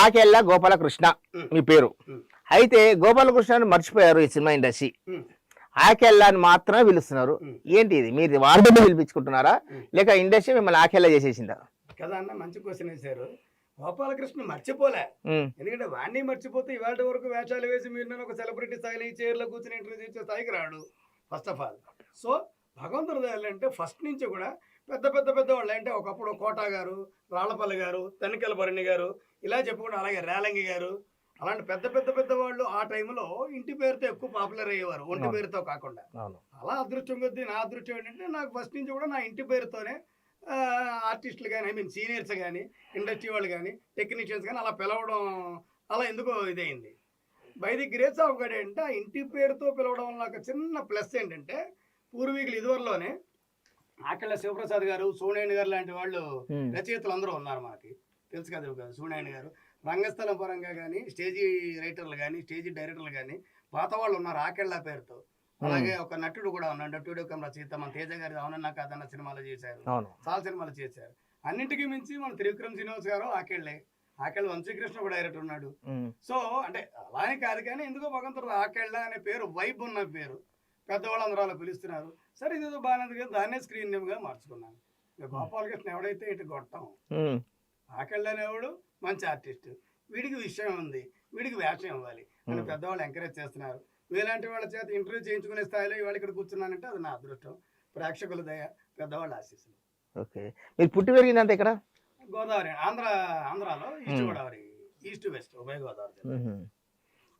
ఆకెళ్ళ గోపాలకృష్ణ. మీ పేరు. అయితే గోపాలకృష్ణ మర్చిపోయారు ఈ సినిమా ఇండస్ట్రీ. ఆకెళ్ళ అని మాత్రమే పిలుస్తున్నారు. ఏంటి ఇది మీరు వాళ్ళని పిలిపించుకుంటున్నారా. లేక ఇండస్ట్రీ మిమ్మల్ని ఆకెళ్ళ చేసేసిందా కదా అన్న మంచి క్వశ్చన్ వేశారు గోపాలకృష్ణ మర్చిపోలే ఎందుకంటే వాడిని మర్చిపోతే ఇవాళ వరకు వేషాలు వేసి మీరు నేను ఒక సెలబ్రిటీ స్థాయిలో ఈ చైర్లో కూర్చొని ఇంటర్వ్యూ చేసే స్థాయికి రాడు ఫస్ట్ ఆఫ్ ఆల్ సో భగవంతుడు అంటే ఫస్ట్ నుంచి కూడా పెద్ద పెద్ద పెద్ద వాళ్ళు అంటే ఒకప్పుడు కోటా గారు రాళ్ళపల్లి గారు తనికెల భరణి గారు ఇలా చెప్పుకుంటే అలాగే రేలంగి గారు అలాంటి పెద్ద పెద్ద పెద్ద వాళ్ళు ఆ టైంలో ఇంటి పేరుతో ఎక్కువ పాపులర్ అయ్యేవారు ఒంటి. పేరుతో కాకుండా. అలా అదృష్టం కొద్దీ నా అదృష్టం ఏంటంటే నాకు ఫస్ట్ నుంచి కూడా నా ఇంటి పేరుతోనే ఆర్టిస్టులు కానీ ఐ మీన్ సీనియర్స్ కానీ ఇండస్ట్రీ వాళ్ళు కానీ టెక్నీషియన్స్ కానీ అలా పిలవడం అలా ఎందుకో ఇదైంది by the grace of god ఏంటంటే ఆ ఇంటి పేరుతో పిలవడం వల్ల ఒక చిన్న ప్లస్ ఏంటంటే పూర్వీకులు ఇదివరలోనే ఆకళ్ళ శివప్రసాద్ గారు సోనేని గారు లాంటి వాళ్ళు రచయితలు అందరూ ఉన్నారు మనకి తెలుసు కదా సూనాయణ గారు. రంగస్థలం పరంగా కానీ స్టేజీ రైటర్లు కానీ స్టేజీ డైరెక్టర్లు కానీ పాత వాళ్ళు ఉన్నారు ఆకెళ్ళ పేరుతో. అలాగే ఒక నటుడు కూడా ఉన్నాడు నటుడు ఒక రచయిత మన తేజ గారి అవునన్నా కాదన్న సినిమాలు చేశారు. చాలా సినిమాలు చేశారు. అన్నింటికి మించి మన త్రివిక్రమ్ శ్రీనివాస్ గారు ఆకెళ్ళే. ఆకెళ్ళ వంశీకృష్ణ కూడా డైరెక్టర్ ఉన్నాడు. సో అంటే అలా అని కాదు కానీ ఎందుకో భగవంతుడు ఆకెళ్ళ అనే పేరు వైబ్ ఉన్న పేరు. పెద్దవాళ్ళు అందరూ అలా పిలుస్తున్నారు. సరే ఇదేదో బాగానే ఉంది కదా దాన్నే స్క్రీన్ నేమ్గా మార్చుకున్నాను. ఇక గోపాలకృష్ణ ఎవడైతే ఇటు కొట్టం ఉమ్, ఆకెళ్ళనేవాడు మంచి ఆర్టిస్ట్ వీడికి విషయం ఉంది వీడికి వేషం ఇవ్వాలి. అని Hmm. పెద్దవాళ్ళు ఎంకరేజ్ చేస్తున్నారు. మీలాంటి వాళ్ళ చేత ఇంటర్వ్యూ చేయించుకునే స్థాయిలో ఇవాళ ఇక్కడ కూర్చున్నానంటే అది నా అదృష్టం. ప్రేక్షకుల దయ పెద్దవాళ్ళ ఆశీస్సులు. ఓకే మీరు పుట్టి పెరిగిందంటే ఇక్కడ గోదావరి ఆంధ్ర ఆంధ్రాలో east Hmm. Godavari east west ఉభయ గోదావరి.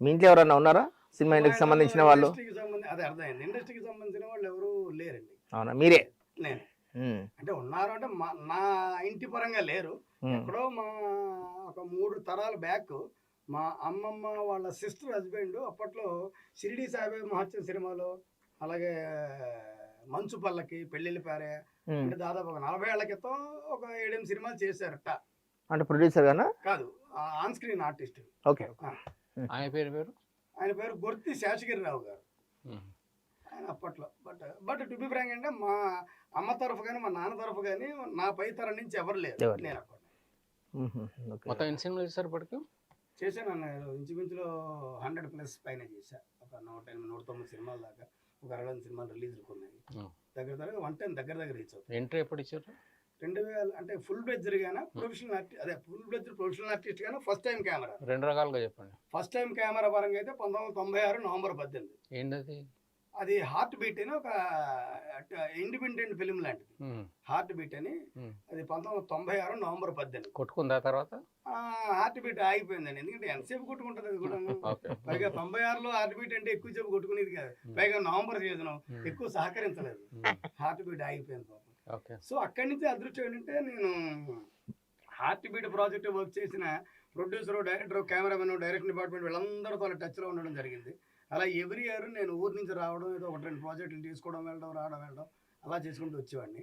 మీ ఇంట్లో ఎవరన్నా ఉన్నారా? సినిమా ఇండస్ట్రీకి సంబంధించిన వాళ్ళు? ఇండస్ట్రీకి సంబంధించి అదే అర్థమైంది. ఇండస్ట్రీకి సంబంధించిన వాళ్ళు ఎవరు లేరండి. అవునా? మీరే? నేను. ఉమ్, అంటే ఉన్నారు అంటే మా నా ఇంటి పరంగా లేరు. ఉమ్, ఎక్కడో మా ఒక మూడు తరాల బ్యాక్ మా అమ్మమ్మ వాళ్ళ సిస్టర్ హస్బెండ్ అప్పట్లో షిరిడి సాయిబాబా మహత్యం సినిమాలో అలాగే మంచు పల్లకి పెళ్ళిళ్ళ పారే ఉమ్. అంటే దాదాపు ఒక నలభై ఏళ్ళ క్రితం ఒక ఏడెనిమిది సినిమాలు చేశారట. అంటే ప్రొడ్యూసర్ గానా? కాదు ఆన్ స్క్రీన్ ఆర్టిస్ట్ ఓకే. ఆయన పేరు పేరు ఆయన పేరు గుర్తి శేషగిరిరావు గారు. ఆయన అప్పట్లో. But but to be frank అంటే మా అమ్మ తరఫు కానీ మా నాన్న తరఫు కానీ నా పై తరం నుంచి ఎవరు లేరు. నేను ఓకే. మొత్తం ఎన్ని సినిమాలు చేశారు ఇప్పటికి? చేశాను అన్న ఇంచుమించులో హండ్రెడ్ ప్లస్ పైన చేశా. ఒక నూట ఎనిమిది నూట తొమ్మిది సినిమాల దాకా. ఒక అరవై సినిమాలు రిలీజ్ ఉన్నాయి. దగ్గర దగ్గర వన్ టెన్ దగ్గర దగ్గర రీచ్ అవుతుంది. ఎంట్రీ ఎప్పుడు ఇచ్చారు? రెండు వేల అంటే ఫుల్ బ్లెడ్జర్ గానా ప్రొఫెషనల్ ఆర్టిస్ట్ అదే ఫుల్ బ్లెడ్జర్ ప్రొఫెషనల్ ఆర్టిస్ట్ గానా? ఫస్ట్ టైం కెమెరా రెండు రకాలుగా చెప్పండి. ఫస్ట్ టైం కెమెరా పరంగా అయితే పంతొమ్మిది వందల తొంభై ఆరు నవంబర్ పద్దెనిమిది. ఏంటది? అది హార్ట్ బీట్ అని ఒక ఇండిపెండెంట్ ఫిలిం లాంటిది. హార్ట్ బీట్ అని. అది పంతొమ్మిది వందల తొంభై ఆరు నవంబర్ పద్దెనిమిది. కొట్టుకుందా తర్వాత? హార్ట్ బీట్ ఆగిపోయిందండి. ఎందుకంటే ఎంతసేపు కొట్టుకుంటుంది అది కూడా పైగా తొంభై ఆరులో హార్ట్ బీట్ అంటే ఎక్కువ సేపు కొట్టుకునేది కాదు. పైగా నవంబర్ సీజన్ ఎక్కువ సహకరించలేదు. హార్ట్ బీట్ ఆగిపోయింది సో అక్కడి నుంచి అదృష్టం ఏంటంటే నేను హార్ట్ బీట్ ప్రాజెక్ట్ వర్క్ చేసిన producer director cameraman direction department వీళ్ళందరితో అలా టచ్లో ఉండడం జరిగింది. అలా ఎవ్రీ ఇయర్ నేను ఊరి నుంచి రావడం ఏదో ఒకటి రెండు ప్రాజెక్టులు తీసుకోవడం వెళ్ళడం రావడం వెళ్ళడం అలా చేసుకుంటూ వచ్చేవాడిని.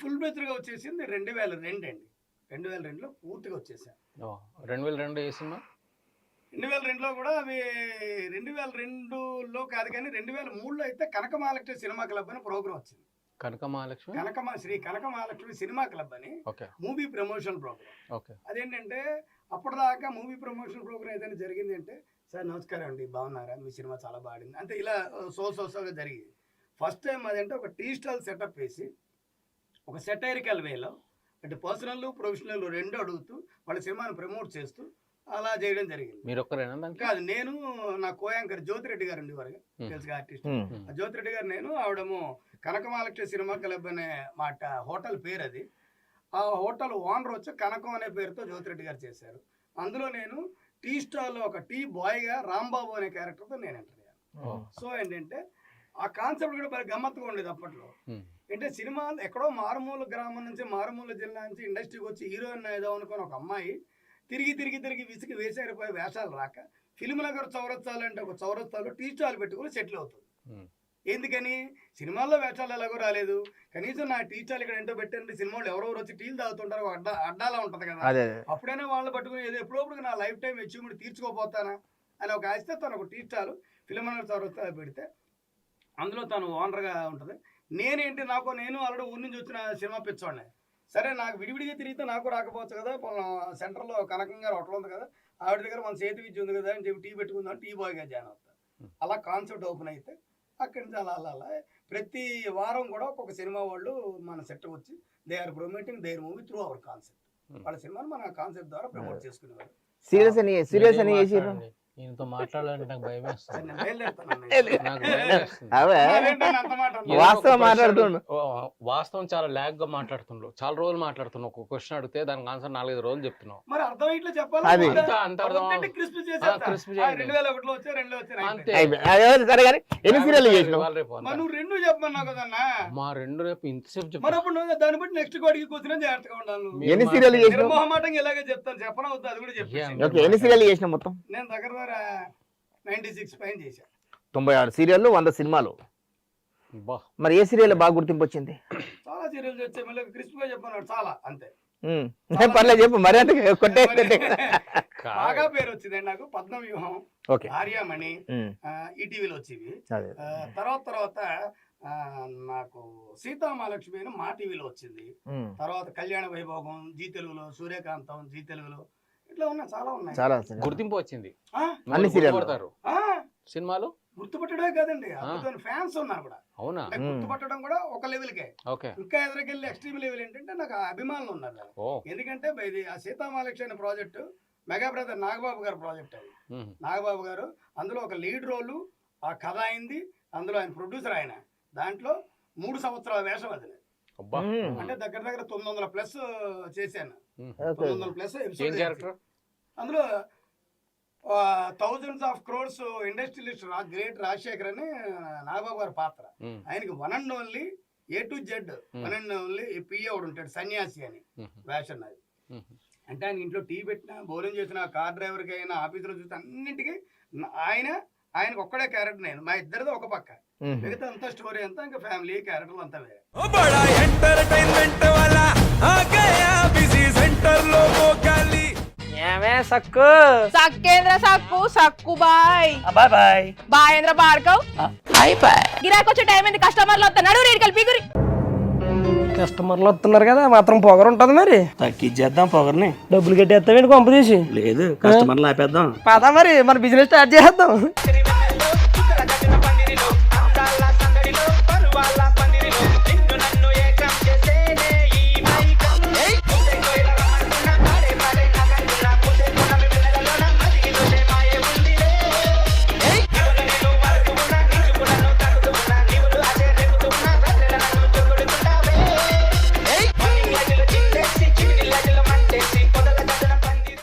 ఫుల్ బెచ్చర్గా వచ్చేసింది రెండు వేల రెండు అండి. రెండు వేల రెండులో పూర్తిగా వచ్చేసాను రెండు వేల రెండు ఏ సినిమా? రెండు వేల రెండులో కూడా అవి రెండు వేల రెండులో కాదు కానీ రెండు వేల మూడులో అయితే కనక మహాలక్ష్మి సినిమా క్లబ్ అని ప్రోగ్రామ్ వచ్చింది. కనక మహాలక్ష్మి కనకమా శ్రీ కనక మహాలక్ష్మి సినిమా క్లబ్ అని మూవీ ప్రమోషన్ ప్రోగ్రామ్ అదేంటంటే అప్పటిదాకా మూవీ ప్రమోషన్ ప్రోగ్రామ్ ఏదైనా జరిగింది అంటే సార్ నమస్కారం అండి బాగున్నారా? మీ సినిమా చాలా బాగుంది. అంటే ఇలా సో సోసోగా జరిగింది. ఫస్ట్ టైం అదంటే ఒక టీ స్టాల్ సెటప్ వేసి ఒక సెటైరికల్ వేలో అంటే పర్సనల్ ప్రొఫెషనల్ రెండు అడుగుతూ వాళ్ళ సినిమాని ప్రమోట్ చేస్తూ అలా చేయడం జరిగింది. మీరు ఒక్కరేనా కాదు నేను నా కోయాంకర్ జ్యోతిరెడ్డి గారు ఉండేవారు Hmm. తెలుసుగా ఆర్టిస్ట్ ఆ జ్యోతిరెడ్డి గారు నేను ఆవిడము కనకమాలక్ష్మి సినిమా క్లబ్ అనే మాట హోటల్ పేరు అది ఆ హోటల్ ఓనర్ వచ్చి కనకం అనే పేరుతో జ్యోతిరెడ్డి గారు చేశారు. అందులో నేను టీ స్టాల్లో ఒక టీ బాయ్గా రాంబాబు అనే క్యారెక్టర్తో నేను ఎంటర్ అయ్యాను. సో ఏంటంటే ఆ కాన్సెప్ట్ కూడా బాగా గమ్మత్తుగా ఉండేది అప్పట్లో. అంటే సినిమా ఎక్కడో మారుమూల గ్రామం నుంచి మారుమూల జిల్లా నుంచి ఇండస్ట్రీకి వచ్చి హీరోయిన్ ఏదో అనుకుని ఒక అమ్మాయి తిరిగి తిరిగి తిరిగి విసిగి వేసారిపోయి వేషాలు రాక ఫిల్మ్ నగర్ చౌరస్తాలు ఒక చౌరస్తాలో టీ స్టాల్ పెట్టుకుని సెటిల్ అవుతుంది. ఎందుకని? సినిమాల్లో వేషాలు ఎలాగో రాలేదు. కనీసం నా టీ స్టాల్ ఇక్కడ ఏంటో పెట్టండి సినిమాలు ఎవరెవరు వచ్చి టీలు తాగుతుంటారు అడ్డా అడ్డాలా ఉంటది కదా. అప్పుడైనా వాళ్ళు పట్టుకుని ఏదో ఎప్పుడప్పుడు నా లైఫ్ టైం అచీవ్మెంట్ తీర్చుకోపోతానా అని ఒక ఆశతో తను ఒక టీ స్టాల్ ఫిల్మ్ నగర్ చౌరస్తాలో పెడితే అందులో తను ఓనర్గా ఉంటుంది. నేనేంటి? నాకు నేను ఆల్రెడీ ఊరి నుంచి వచ్చిన సినిమా పిచ్చోడిని. సరే నాకు విడివిడిగా తిరిగితే నాకు రాకపోవచ్చు కదా సెంటర్లో కనకం గారు హోటల్ ఉంది కదా ఆవిడ దగ్గర మన చేతి విద్య ఉంది కదా అని చెప్పి టీ పెట్టుకుందాం టీ బాయ్గా జాయిన్ అవుతాను అలా కాన్సెప్ట్ ఓపెన్ అయితే అక్కడి నుంచి అలా అలా అలా. ప్రతి వారం కూడా ఒక్కొక్క సినిమా వాళ్ళు మన సెట్ వచ్చి they are promoting their movie through our concept. వాళ్ళ సినిమాని మన కాన్సెప్ట్ ద్వారా ప్రమోట్ చేసుకునేవారు సీరియస్ అని సీరియస్ అని. ఈయనతో మాట్లాడాలంటే నాకు భయం వేస్తుంది. వాస్తవం వాస్తవం చాలా ల్యాగ్గా మాట్లాడుతుండ్రు చాలా రోజులు మాట్లాడుతున్నావు. ఒక క్వశ్చన్ అడిగితే దానికి ఆన్సర్ నాలుగైదు రోజులు చెప్తున్నావు. మా రెండు రేపు ఇంతసేపు దాన్ని బట్టి నెక్స్ట్ కూర్చున్నా జాగ్రత్తగా ఉండాలి ఎన్ని సీరియల్ ఇలాగే చెప్తాను. చెప్పనా వద్దు? అది కూడా చెప్పేసి ఏం? ఓకే ఎన్ని సీరియల్ చేసినావు మొత్తం? నేను దగ్గర దగ్గర నైన్టీ సిక్స్ పైన చేశాను తొంభై ఆరు సీరియల్లు వంద సినిమాలు. మరి ఏ సీరియల్ బాగా గుర్తింపు వచ్చింది చాలా సీరియల్స్ వచ్చాయి మళ్ళీ క్రిస్ప్గా చెప్పన్నాడు చాలా అంతే. పర్లేదు చెప్పు మరి అంత కొట్టే కొట్టే. బాగా పేరు వచ్చిందండి నాకు పద్మ వ్యూహం ఓకే. ఆర్యామణి ఈటీవీలో వచ్చేవి. తర్వాత తర్వాత నాకు సీతామహాలక్ష్మి అని మా టీవీలో వచ్చింది. తర్వాత కళ్యాణ వైభోగం జీ తెలుగులో సూర్యకాంతం జీ తెలుగులో ఇట్లా ఉన్నాయి చాలా ఉన్నాయి. చాలా. గుర్తింపు వచ్చింది. అన్ని ఆ, సినిమాలు? గుర్తుపట్టడమే కాదండి అద్భుతమైన ఫ్యాన్స్ ఉన్నారు కూడా. అవునా. గుర్తుపట్టడం కూడా ఒక లెవెల్కే. ఓకే. ఇంకా ఎదురుకెళ్ళి ఎక్స్ట్రీమ్ లెవెల్ ఏంటంటే నాకు ఆ అభిమానులు ఉన్నారు ఎందుకంటే ఇది ఆ సీతామహాలక్ష్మి అనే ప్రాజెక్టు మెగా బ్రదర్ నాగబాబు గారి ప్రాజెక్ట్ అది. నాగబాబు గారు అందులో ఒక లీడ్ రోలు ఆ కథ అయింది అందులో ఆయన ప్రొడ్యూసర్ ఆయన. దాంట్లో మూడు సంవత్సరాల వేషం అది. అంటే దగ్గర దగ్గర తొమ్మిది వందల ప్లస్ చేశాను. తొమ్మిది వందల ప్లస్ ఏం క్యారెక్టర్ అందులో thousands of crores industrialist great Rajasekhar అని నాగబాబు గారి పాత్ర. ఆయనకి one and only A to Z one and only PA ఒకడు ఉంటాడు సన్యాసి అని. వేషన్ అది. అంటే ఆయన ఇంట్లో టీ పెట్టినా భోజనం చేసిన కార్ డ్రైవర్కి అయినా ఆఫీసులో చూస్తే అన్నింటికి న- ఆయన ఆయనకు ఒక్కడే క్యారెక్టర్ నేను. మా ఇద్దరిది ఒక పక్క. మిగతా అంతా స్టోరీ అంతా ఇంకా ఫ్యామిలీ క్యారెక్టర్లు అంతా వేరే. ఏమే సక్కు? సక్కేంద్ర సక్కు సక్కు బాయ్. బాయ్ బాయ్. బాయ్ ఏంద్ర బాడకవ్ బాయ్. బాయ్ గిరాకొచ్చే టైం ఏంది? కస్టమర్లు వస్తున్నారు రేడికల్ పీగురి కస్టమర్లు వస్తున్నారు కదా మాత్రం పొగరు ఉంటది మరి. తగ్గిచ్చేద్దాం పొగర్ని. డబ్బులు కట్టేస్తామేంటి పంపు తీసి? లేదు కస్టమర్లు ఆపేద్దాం పదా మరి మన బిజినెస్ స్టార్ట్ చేద్దాం.